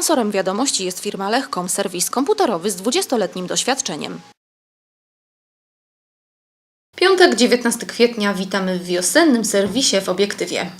Sponsorem wiadomości jest firma Lechcom, serwis komputerowy z 20-letnim doświadczeniem. Piątek, 19 kwietnia, witamy w wiosennym serwisie w obiektywie.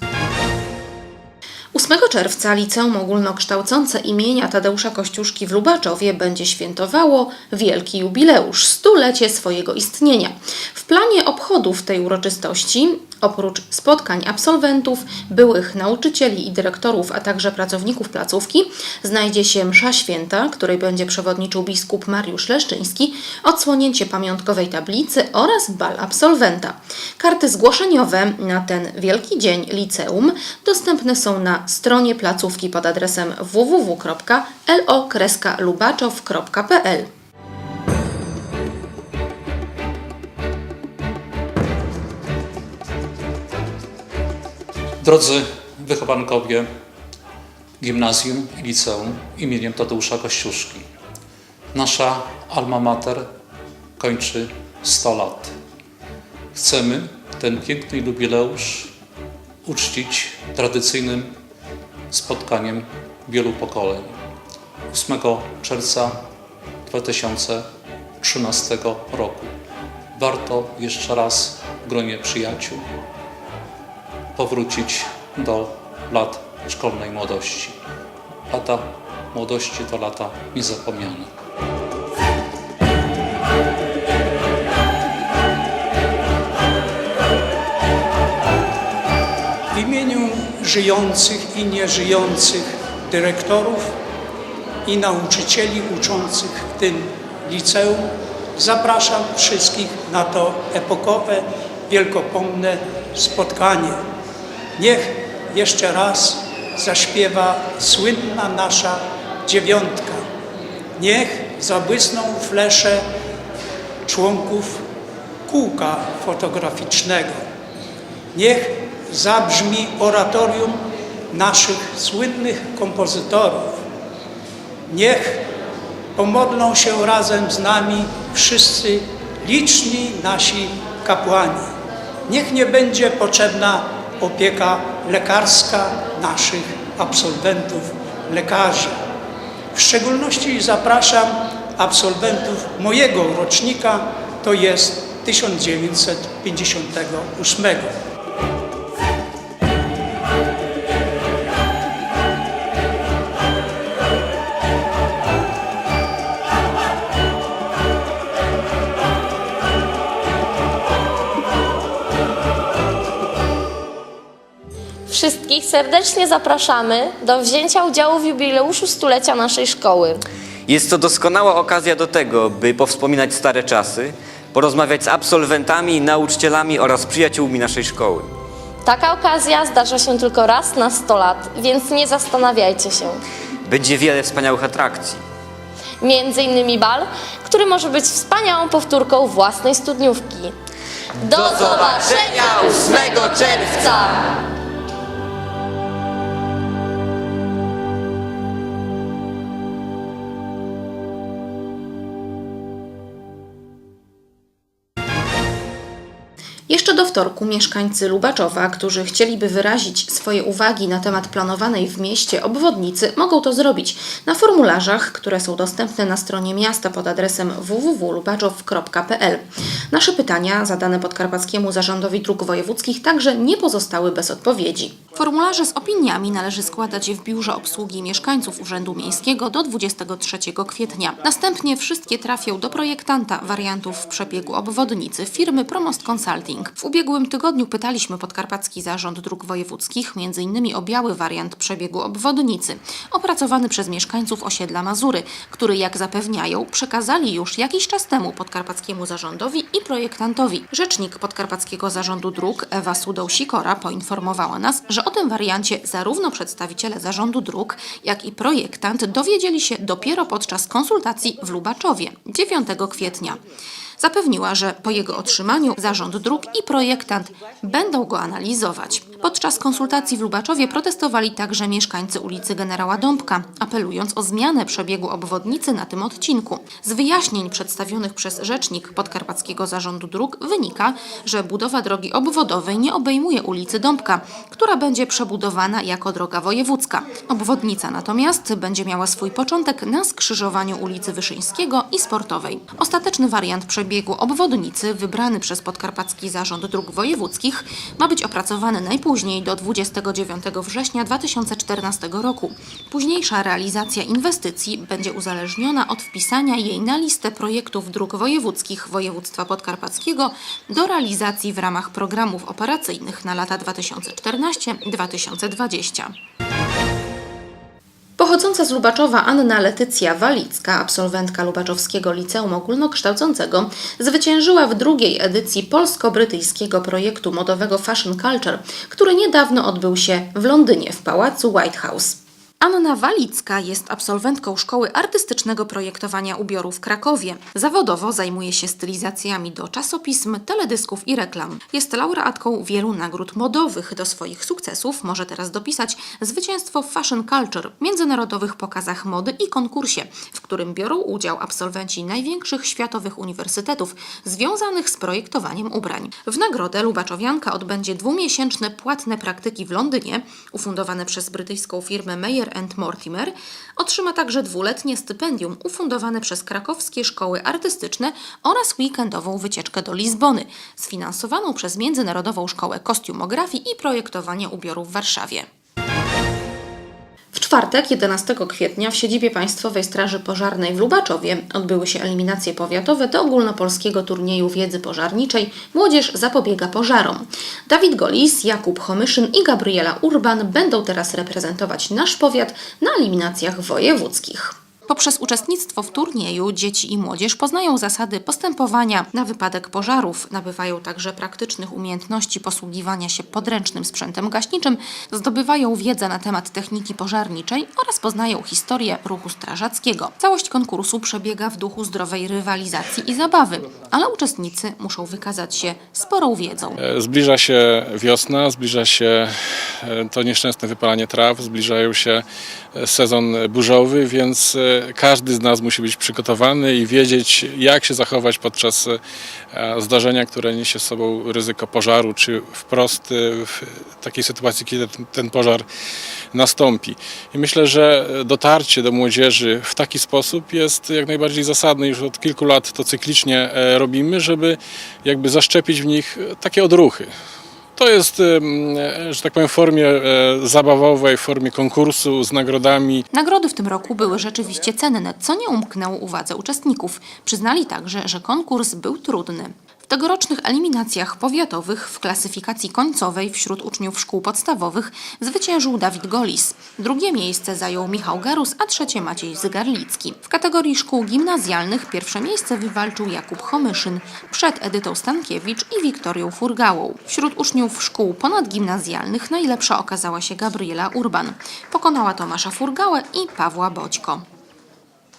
8 czerwca Liceum Ogólnokształcące imienia Tadeusza Kościuszki w Lubaczowie będzie świętowało wielki jubileusz, stulecie swojego istnienia. W planie obchodów tej uroczystości, oprócz spotkań absolwentów, byłych nauczycieli i dyrektorów, a także pracowników placówki, znajdzie się msza święta, której będzie przewodniczył biskup Mariusz Leszczyński, odsłonięcie pamiątkowej tablicy oraz bal absolwenta. Karty zgłoszeniowe na ten wielki dzień liceum dostępne są na stronie placówki pod adresem www.lo-lubaczow.pl. Drodzy wychowankowie Gimnazjum i Liceum imieniem Tadeusza Kościuszki, nasza alma mater kończy 100 lat. Chcemy ten piękny jubileusz uczcić tradycyjnym spotkaniem wielu pokoleń. 8 czerwca 2013 roku. Warto jeszcze raz w gronie przyjaciół powrócić do lat szkolnej młodości. Lata młodości to lata niezapomniane. W imieniu żyjących i nieżyjących dyrektorów i nauczycieli uczących w tym liceum zapraszam wszystkich na to epokowe, wielkopomne spotkanie. Niech jeszcze raz zaśpiewa słynna nasza dziewiątka. Niech zabłysną flesze członków kółka fotograficznego. Niech zabrzmi oratorium naszych słynnych kompozytorów. Niech pomodlą się razem z nami wszyscy liczni nasi kapłani. Niech nie będzie potrzebna opieka lekarska naszych absolwentów, lekarzy. W szczególności zapraszam absolwentów mojego rocznika, to jest 1958. Wszystkich serdecznie zapraszamy do wzięcia udziału w jubileuszu stulecia naszej szkoły. Jest to doskonała okazja do tego, by powspominać stare czasy, porozmawiać z absolwentami, nauczycielami oraz przyjaciółmi naszej szkoły. Taka okazja zdarza się tylko raz na 100 lat, więc nie zastanawiajcie się. Będzie wiele wspaniałych atrakcji. Między innymi bal, który może być wspaniałą powtórką własnej studniówki. Do, zobaczenia 8 czerwca! и Jeszcze do wtorku mieszkańcy Lubaczowa, którzy chcieliby wyrazić swoje uwagi na temat planowanej w mieście obwodnicy, mogą to zrobić na formularzach, które są dostępne na stronie miasta pod adresem www.lubaczow.pl. Nasze pytania, zadane Podkarpackiemu Zarządowi Dróg Wojewódzkich, także nie pozostały bez odpowiedzi. Formularze z opiniami należy składać w Biurze Obsługi Mieszkańców Urzędu Miejskiego do 23 kwietnia. Następnie wszystkie trafią do projektanta wariantów w przebiegu obwodnicy firmy Promost Consulting. W ubiegłym tygodniu pytaliśmy Podkarpacki Zarząd Dróg Wojewódzkich m.in. o biały wariant przebiegu obwodnicy, opracowany przez mieszkańców osiedla Mazury, który, jak zapewniają, przekazali już jakiś czas temu Podkarpackiemu Zarządowi i projektantowi. Rzecznik Podkarpackiego Zarządu Dróg Ewa Sudą-Sikora poinformowała nas, że o tym wariancie zarówno przedstawiciele Zarządu Dróg, jak i projektant dowiedzieli się dopiero podczas konsultacji w Lubaczowie 9 kwietnia. Zapewniła, że po jego otrzymaniu Zarząd Dróg i projektant będą go analizować. Podczas konsultacji w Lubaczowie protestowali także mieszkańcy ulicy Generała Dąbka, apelując o zmianę przebiegu obwodnicy na tym odcinku. Z wyjaśnień przedstawionych przez rzecznik Podkarpackiego Zarządu Dróg wynika, że budowa drogi obwodowej nie obejmuje ulicy Dąbka, która będzie przebudowana jako droga wojewódzka. Obwodnica natomiast będzie miała swój początek na skrzyżowaniu ulicy Wyszyńskiego i Sportowej. Ostateczny wariant przebiegu obwodnicy wybrany przez Podkarpacki Zarząd Dróg Wojewódzkich ma być opracowany najpóźniej do 29 września 2014 roku. Późniejsza realizacja inwestycji będzie uzależniona od wpisania jej na listę projektów dróg wojewódzkich województwa podkarpackiego do realizacji w ramach programów operacyjnych na lata 2014-2020. Pochodząca z Lubaczowa Anna Letycja Walicka, absolwentka Lubaczowskiego Liceum Ogólnokształcącego, zwyciężyła w drugiej edycji polsko-brytyjskiego projektu modowego Fashion Culture, który niedawno odbył się w Londynie w pałacu White House. Anna Walicka jest absolwentką Szkoły Artystycznego Projektowania Ubioru w Krakowie. Zawodowo zajmuje się stylizacjami do czasopism, teledysków i reklam. Jest laureatką wielu nagród modowych. Do swoich sukcesów może teraz dopisać zwycięstwo w Fashion Culture, międzynarodowych pokazach mody i konkursie, w którym biorą udział absolwenci największych światowych uniwersytetów związanych z projektowaniem ubrań. W nagrodę Lubaczowianka odbędzie dwumiesięczne płatne praktyki w Londynie, ufundowane przez brytyjską firmę And Mortimer. Otrzyma także dwuletnie stypendium ufundowane przez krakowskie szkoły artystyczne oraz weekendową wycieczkę do Lizbony, sfinansowaną przez Międzynarodową Szkołę Kostiumografii i Projektowania Ubioru w Warszawie. W czwartek, 11 kwietnia, w siedzibie Państwowej Straży Pożarnej w Lubaczowie odbyły się eliminacje powiatowe do ogólnopolskiego turnieju wiedzy pożarniczej Młodzież zapobiega pożarom. Dawid Golis, Jakub Homyszyn i Gabriela Urban będą teraz reprezentować nasz powiat na eliminacjach wojewódzkich. Poprzez uczestnictwo w turnieju dzieci i młodzież poznają zasady postępowania na wypadek pożarów, nabywają także praktycznych umiejętności posługiwania się podręcznym sprzętem gaśniczym, zdobywają wiedzę na temat techniki pożarniczej oraz poznają historię ruchu strażackiego. Całość konkursu przebiega w duchu zdrowej rywalizacji i zabawy, ale uczestnicy muszą wykazać się sporą wiedzą. E, Zbliża się wiosna, zbliża się e, to nieszczęsne wypalanie traw, zbliżają się e, sezon burzowy, więc każdy z nas musi być przygotowany i wiedzieć, jak się zachować podczas e, zdarzenia, które niesie z sobą ryzyko pożaru, czy wprost e, w takiej sytuacji, kiedy ten- pożar nastąpi. I myślę, że dotarcie do młodzieży w taki sposób jest jak najbardziej zasadne. Już od kilku lat to cyklicznie e, robimy, żeby jakby zaszczepić w nich takie odruchy. To jest, e, że tak powiem, w formie e, zabawowej, w formie konkursu z nagrodami. Nagrody w tym roku były rzeczywiście cenne, co nie umknęło uwadze uczestników. Przyznali także, że konkurs był trudny. Tegorocznych eliminacjach powiatowych w klasyfikacji końcowej wśród uczniów szkół podstawowych zwyciężył Dawid Golis. Drugie miejsce zajął Michał Garus, a trzecie Maciej Zygarlicki. W kategorii szkół gimnazjalnych pierwsze miejsce wywalczył Jakub Homyszyn przed Edytą Stankiewicz i Wiktorią Furgałą. Wśród uczniów szkół ponadgimnazjalnych najlepsza okazała się Gabriela Urban. Pokonała Tomasza Furgałę i Pawła Boćko.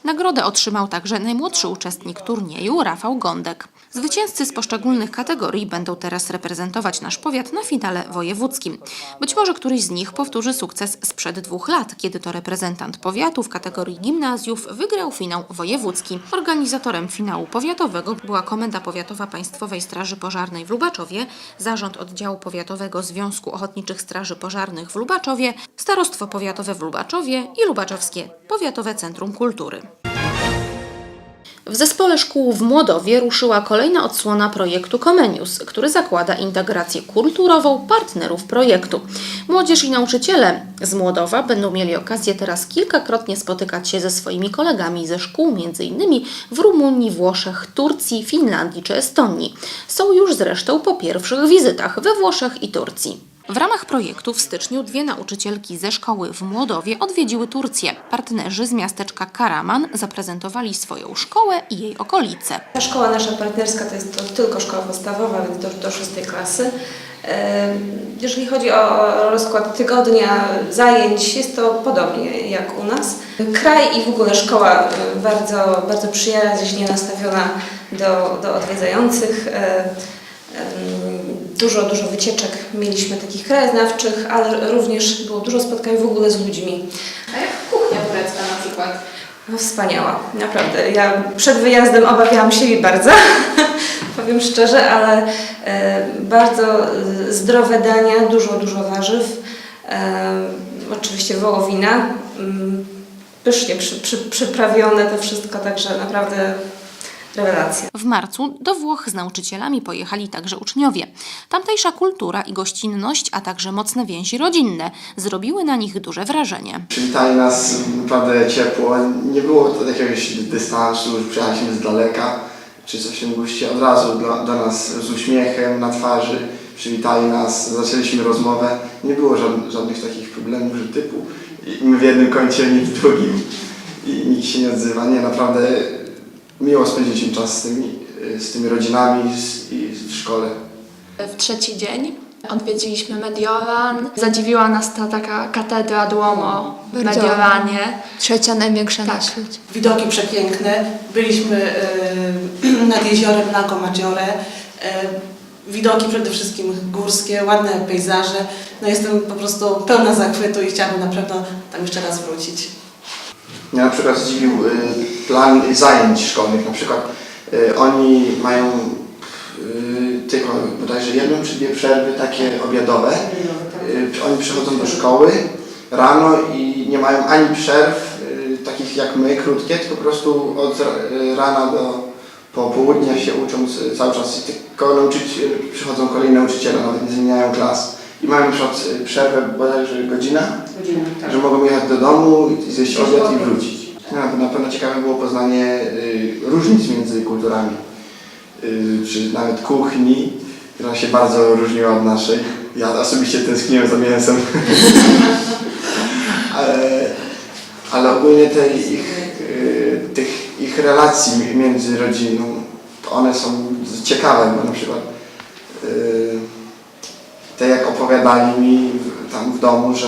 Nagrodę otrzymał także najmłodszy uczestnik turnieju, Rafał Gądek. Zwycięzcy z poszczególnych kategorii będą teraz reprezentować nasz powiat na finale wojewódzkim. Być może któryś z nich powtórzy sukces sprzed dwóch lat, kiedy to reprezentant powiatu w kategorii gimnazjów wygrał finał wojewódzki. Organizatorem finału powiatowego była Komenda Powiatowa Państwowej Straży Pożarnej w Lubaczowie, Zarząd Oddziału Powiatowego Związku Ochotniczych Straży Pożarnych w Lubaczowie, Starostwo Powiatowe w Lubaczowie i Lubaczowskie Powiatowe Centrum Kultury. W zespole szkół w Młodowie ruszyła kolejna odsłona projektu Comenius, który zakłada integrację kulturową partnerów projektu. Młodzież i nauczyciele z Młodowa będą mieli okazję teraz kilkakrotnie spotykać się ze swoimi kolegami ze szkół, m.in. w Rumunii, Włoszech, Turcji, Finlandii czy Estonii. Są już zresztą po pierwszych wizytach we Włoszech i Turcji. W ramach projektu w styczniu dwie nauczycielki ze szkoły w Młodowie odwiedziły Turcję. Partnerzy z miasteczka Karaman zaprezentowali swoją szkołę i jej okolice. Ta szkoła nasza partnerska to jest to tylko szkoła podstawowa, więc do, do szóstej klasy. E, Jeżeli chodzi o rozkład tygodnia zajęć, jest to podobnie jak u nas. Kraj i w ogóle szkoła e, bardzo, bardzo przyjaźnie nastawiona do, do odwiedzających. Dużo, dużo wycieczek mieliśmy takich krajoznawczych, ale również było dużo spotkań w ogóle z ludźmi. A jak kuchnia turecka na przykład? No wspaniała, naprawdę. Ja przed wyjazdem obawiałam się jej bardzo, powiem szczerze, ale e, bardzo e, zdrowe dania, dużo, dużo warzyw, e, oczywiście wołowina, mm, pysznie przy, przy, przyprawione to wszystko, także naprawdę rewelacja. W marcu do Włoch z nauczycielami pojechali także uczniowie. Tamtejsza kultura i gościnność, a także mocne więzi rodzinne zrobiły na nich duże wrażenie. Przywitali nas naprawdę ciepło. Nie było to jakiegoś dystansu, że przyjechaliśmy z daleka czy coś w guście. Od razu do, do nas z uśmiechem na twarzy przywitali nas, zaczęliśmy rozmowę. Nie było żadnych, żadnych takich problemów, że typu my w jednym kącie, nie w drugim i nikt się nie odzywa. Nie, naprawdę miło spędziliśmy czas z tymi, z tymi rodzinami z, i w szkole. W trzeci dzień odwiedziliśmy Mediolan. Zadziwiła nas ta taka katedra Duomo w Mediolanie. Trzecia największa Tak. na świecie. Widoki przepiękne. Byliśmy e, nad jeziorem Lago Maggiore. E, widoki przede wszystkim górskie, ładne pejzaże. No jestem po prostu pełna zachwytu i chciałabym na pewno tam jeszcze raz wrócić. Mnie na przykład zdziwił y, plan zajęć szkolnych. Na przykład y, oni mają y, tylko bodajże jedną czy dwie przerwy takie obiadowe. Oni przychodzą do szkoły rano i nie mają ani przerw takich jak my, krótkie, tylko po prostu od ra- rana do popołudnia się uczą cały czas. I tylko nauczyciel, przychodzą kolejni nauczyciele, nawet zmieniają klas. I mają na przykład y, przerwę bodajże godzina, że mogą jechać do domu, i zjeść obiad i wrócić. No, na pewno ciekawe było poznanie y, różnic między kulturami, y, czy nawet kuchni, która się bardzo różniła od naszej. Ja osobiście tęskniłem za mięsem. ale, ale ogólnie te ich, y, tych ich relacji między rodziną, one są ciekawe, bo na przykład te jak opowiadali mi tam w domu, że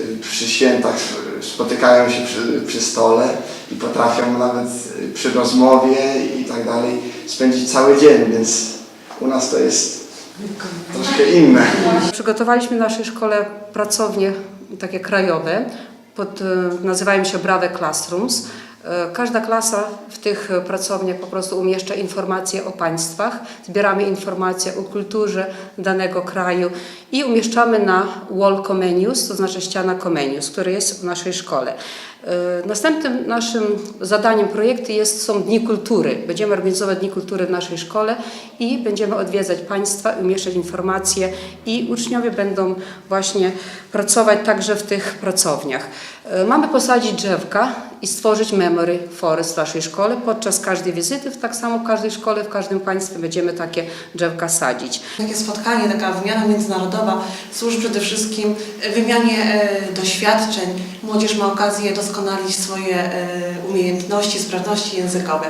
y, przy świętach y, spotykają się przy, przy stole i potrafią nawet y, przy rozmowie i tak dalej spędzić cały dzień, więc u nas to jest troszkę inne. Przygotowaliśmy w naszej szkole pracownie takie krajowe, pod, e, nazywają się Brave Classrooms. E, Każda klasa w tych pracowniach po prostu umieszcza informacje o państwach, zbieramy informacje o kulturze danego kraju i umieszczamy na wall comenius, to znaczy ściana comenius, który jest w naszej szkole. E, Następnym naszym zadaniem projektu jest, są Dni Kultury. Będziemy organizować Dni Kultury w naszej szkole i będziemy odwiedzać państwa, umieszczać informacje i uczniowie będą właśnie pracować także w tych pracowniach. E, Mamy posadzić drzewka i stworzyć memory forest w naszej szkole. Podczas każdej wizyty, tak samo w każdej szkole, w każdym państwie będziemy takie drzewka sadzić. Takie spotkanie, taka wymiana międzynarodowa służy przede wszystkim wymianie e, doświadczeń. Młodzież ma okazję doskonalić swoje e, umiejętności, sprawności językowe.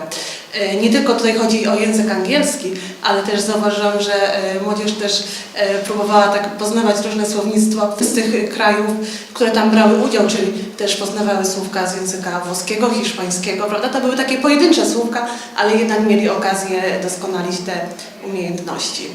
E, Nie tylko tutaj chodzi o język angielski, ale też zauważyłam, że e, młodzież też e, próbowała tak poznawać różne słownictwo z tych krajów, które tam brały udział, czyli też poznawały słówka z języka włoskiego, hiszpańskiego, prawda? To były takie pojedyncze słówka, ale jednak mieli okazję doskonalić te umiejętności.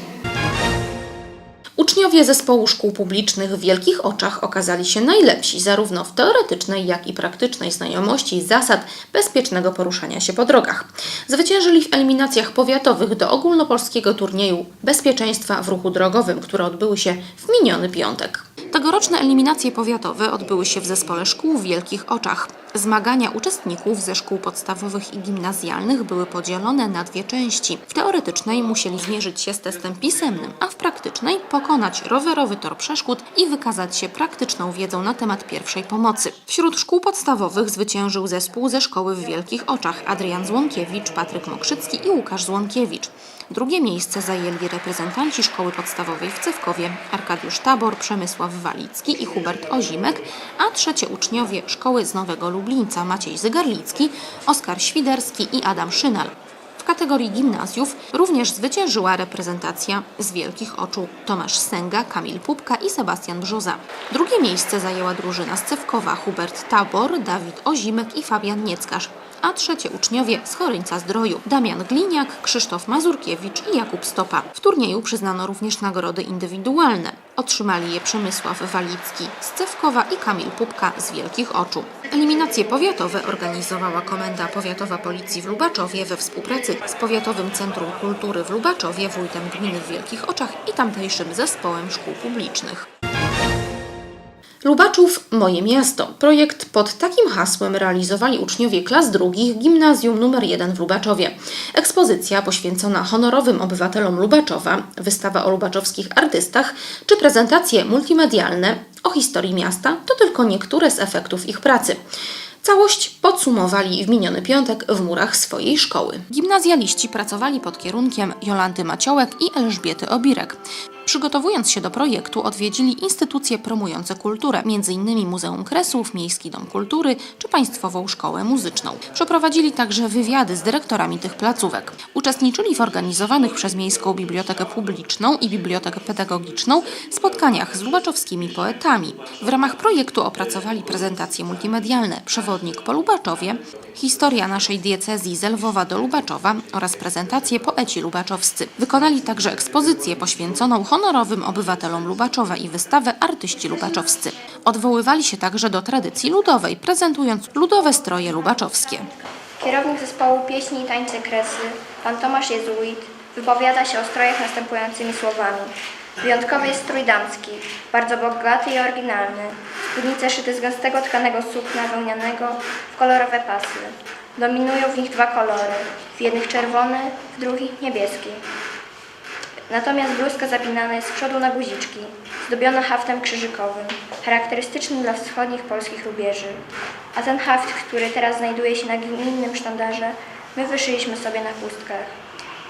Uczniowie zespołu szkół publicznych w Wielkich Oczach okazali się najlepsi zarówno w teoretycznej, jak i praktycznej znajomości zasad bezpiecznego poruszania się po drogach. Zwyciężyli w eliminacjach powiatowych do ogólnopolskiego turnieju bezpieczeństwa w ruchu drogowym, które odbyły się w miniony piątek. Tegoroczne eliminacje powiatowe odbyły się w zespole szkół w Wielkich Oczach. Zmagania uczestników ze szkół podstawowych i gimnazjalnych były podzielone na dwie części. W teoretycznej musieli zmierzyć się z testem pisemnym, a w praktycznej pokonać rowerowy tor przeszkód i wykazać się praktyczną wiedzą na temat pierwszej pomocy. Wśród szkół podstawowych zwyciężył zespół ze szkoły w Wielkich Oczach Adrian Złonkiewicz, Patryk Mokrzycki i Łukasz Złonkiewicz. Drugie miejsce zajęli reprezentanci szkoły podstawowej w Cewkowie Arkadiusz Tabor, Przemysław Walicki i Hubert Ozimek, a trzecie uczniowie szkoły z Nowego Lublińca Maciej Zygarlicki, Oskar Świderski i Adam Szynal. W kategorii gimnazjów również zwyciężyła reprezentacja z Wielkich Oczu Tomasz Sęga, Kamil Pupka i Sebastian Brzoza. Drugie miejsce zajęła drużyna z Cewkowa Hubert Tabor, Dawid Ozimek i Fabian Nieckarz a trzecie uczniowie z Choryńca Zdroju Damian Gliniak, Krzysztof Mazurkiewicz i Jakub Stopa. W turnieju przyznano również nagrody indywidualne. Otrzymali je Przemysław Walicki z Cewkowa i Kamil Pupka z Wielkich Oczu. Eliminacje powiatowe organizowała Komenda Powiatowa Policji w Lubaczowie we współpracy z Powiatowym Centrum Kultury w Lubaczowie, wójtem gminy w Wielkich Oczach i tamtejszym zespołem szkół publicznych. Lubaczów Moje Miasto. Projekt pod takim hasłem realizowali uczniowie klas drugich Gimnazjum nr 1 w Lubaczowie. Ekspozycja poświęcona honorowym obywatelom Lubaczowa, wystawa o lubaczowskich artystach czy prezentacje multimedialne o historii miasta to tylko niektóre z efektów ich pracy. Całość podsumowali w miniony piątek w murach swojej szkoły. Gimnazjaliści pracowali pod kierunkiem Jolanty Maciołek i Elżbiety Obirek. Przygotowując się do projektu, odwiedzili instytucje promujące kulturę, m.in. Muzeum Kresów, Miejski Dom Kultury czy Państwową Szkołę Muzyczną. Przeprowadzili także wywiady z dyrektorami tych placówek. Uczestniczyli w organizowanych przez Miejską Bibliotekę Publiczną i Bibliotekę Pedagogiczną spotkaniach z lubaczowskimi poetami. W ramach projektu opracowali prezentacje multimedialne Przewodnik po Lubaczowie, Historia naszej diecezji z Lwowa do Lubaczowa oraz prezentacje Poeci Lubaczowscy. Wykonali także ekspozycję poświęconą honorowym obywatelom Lubaczowa i wystawę Artyści Lubaczowscy. Odwoływali się także do tradycji ludowej, prezentując ludowe stroje lubaczowskie. Kierownik zespołu Pieśni i Tańce Kresy, pan Tomasz Jezuit, wypowiada się o strojach następującymi słowami. Wyjątkowy jest strój damski, bardzo bogaty i oryginalny. Spódnice szyte z gęstego tkanego sukna wełnianego w kolorowe pasy. Dominują w nich dwa kolory, w jednych czerwony, w drugich niebieski. Natomiast bluzka zapinana jest z przodu na guziczki, zdobiona haftem krzyżykowym, charakterystycznym dla wschodnich polskich rubieży. A ten haft, który teraz znajduje się na gminnym sztandarze, my wyszyliśmy sobie na chustkach.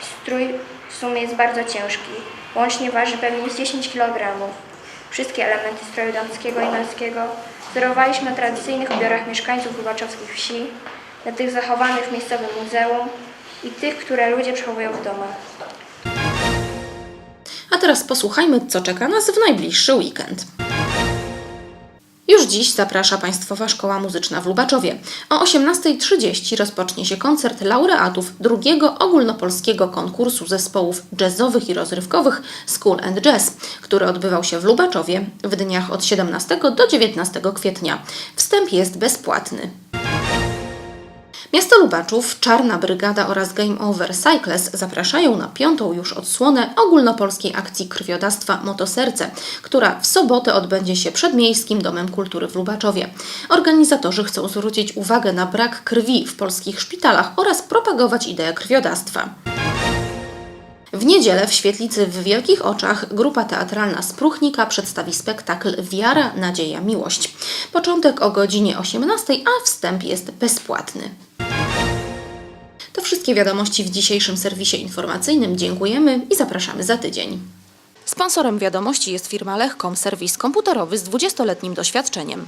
Strój w sumie jest bardzo ciężki, łącznie waży pewnie z 10 kg. Wszystkie elementy stroju damskiego i męskiego wzorowaliśmy na tradycyjnych ubiorach mieszkańców lubaczowskich wsi, na tych zachowanych w miejscowym muzeum i tych, które ludzie przechowują w domach. A teraz posłuchajmy, co czeka nas w najbliższy weekend. Już dziś zaprasza Państwowa Szkoła Muzyczna w Lubaczowie. O 18.30 rozpocznie się koncert laureatów drugiego ogólnopolskiego konkursu zespołów jazzowych i rozrywkowych School and Jazz, który odbywał się w Lubaczowie w dniach od 17 do 19 kwietnia. Wstęp jest bezpłatny. Miasto Lubaczów, Czarna Brygada oraz Game Over Cycles zapraszają na piątą już odsłonę ogólnopolskiej akcji krwiodawstwa Motoserce, która w sobotę odbędzie się przed Miejskim Domem Kultury w Lubaczowie. Organizatorzy chcą zwrócić uwagę na brak krwi w polskich szpitalach oraz propagować ideę krwiodawstwa. W niedzielę w Świetlicy w Wielkich Oczach grupa teatralna z Pruchnika przedstawi spektakl Wiara, Nadzieja, Miłość. Początek o godzinie 18, a wstęp jest bezpłatny. To wszystkie wiadomości w dzisiejszym serwisie informacyjnym. Dziękujemy i zapraszamy za tydzień. Sponsorem wiadomości jest firma Lechcom, serwis komputerowy z 20-letnim doświadczeniem.